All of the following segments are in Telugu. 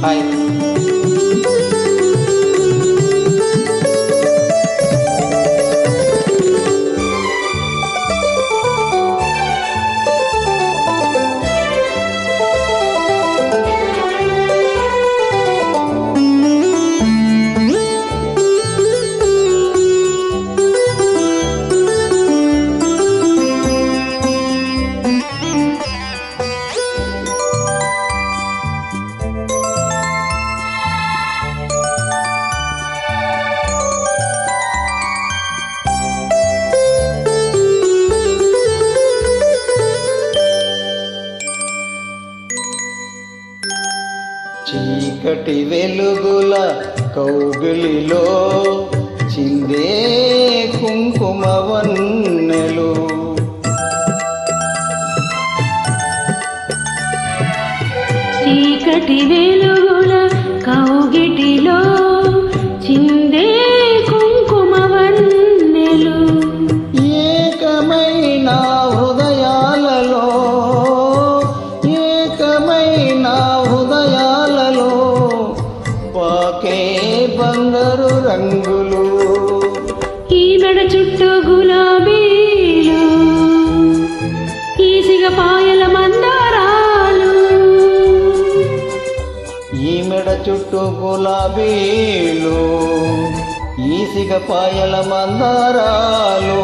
拜托 చీకటి వెలుగుల కౌగిలిలో చిందే కుంకుమవన్నెలు చీకటి వెలుగు తీగపాయల మందారాలు. ఈమెడ చుట్టూ గులాబీలు ఈసిగపాయల మందారాలు.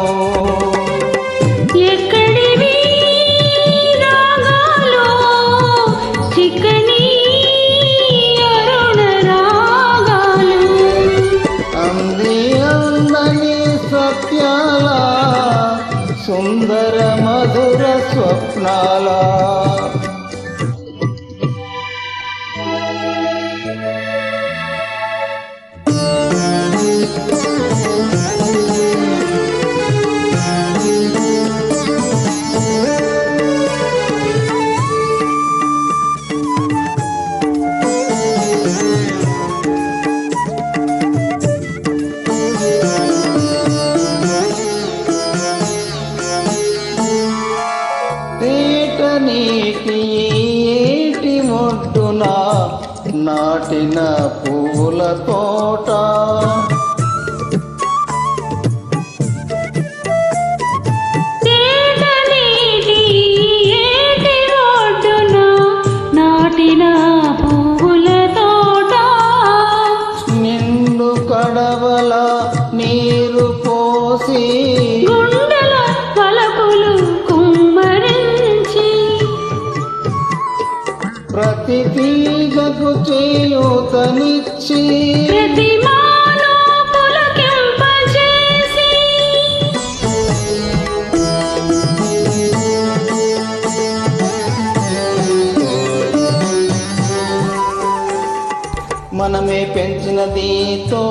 మధుర స్వప్నాల నీటి ఏటి మొడ్డున నాటిన పూల తోట. bendito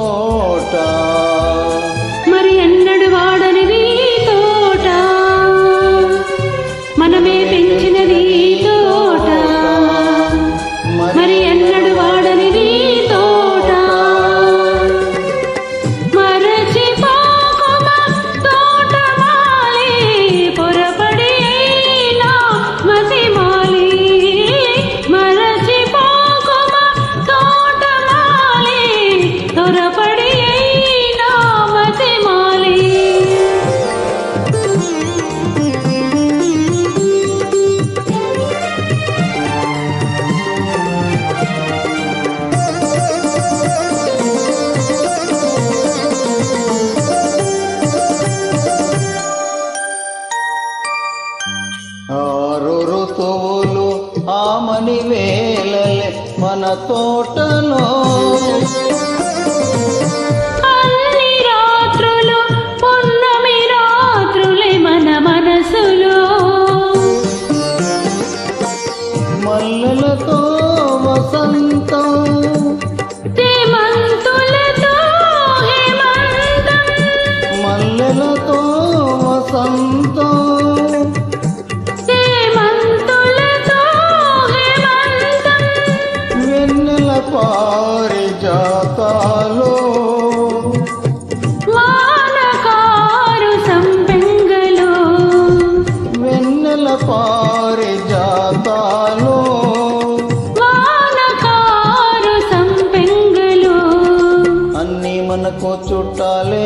మనకు చుట్టాలే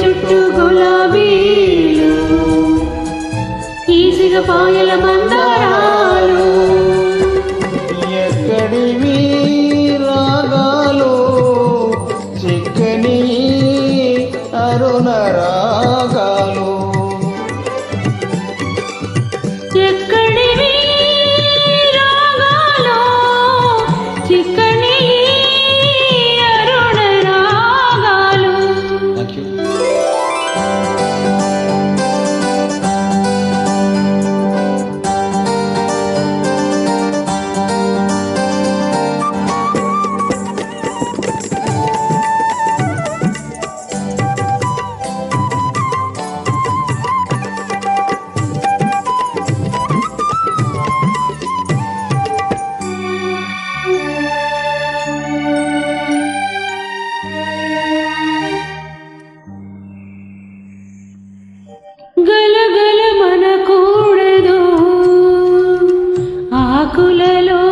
చుట్టూ గులాబీలు ఈసిగపాయల మందారాలు. ఎక్కడివి రాగాలు చిక్కని అరుణ రాగాలు. ఎక్కడ ఆకులలో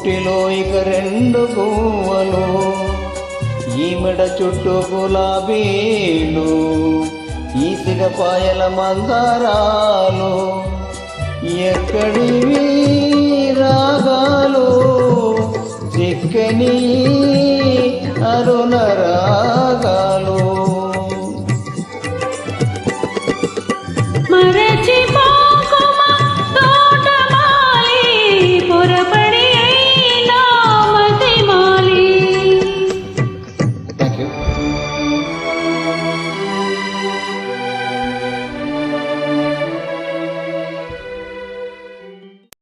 గూటిలో ఇక రెండు గువ్వలు ఈమెడ చుట్టూ గులాబీలు ఈసిగ పాయల మందారాలు ఎక్కడివి?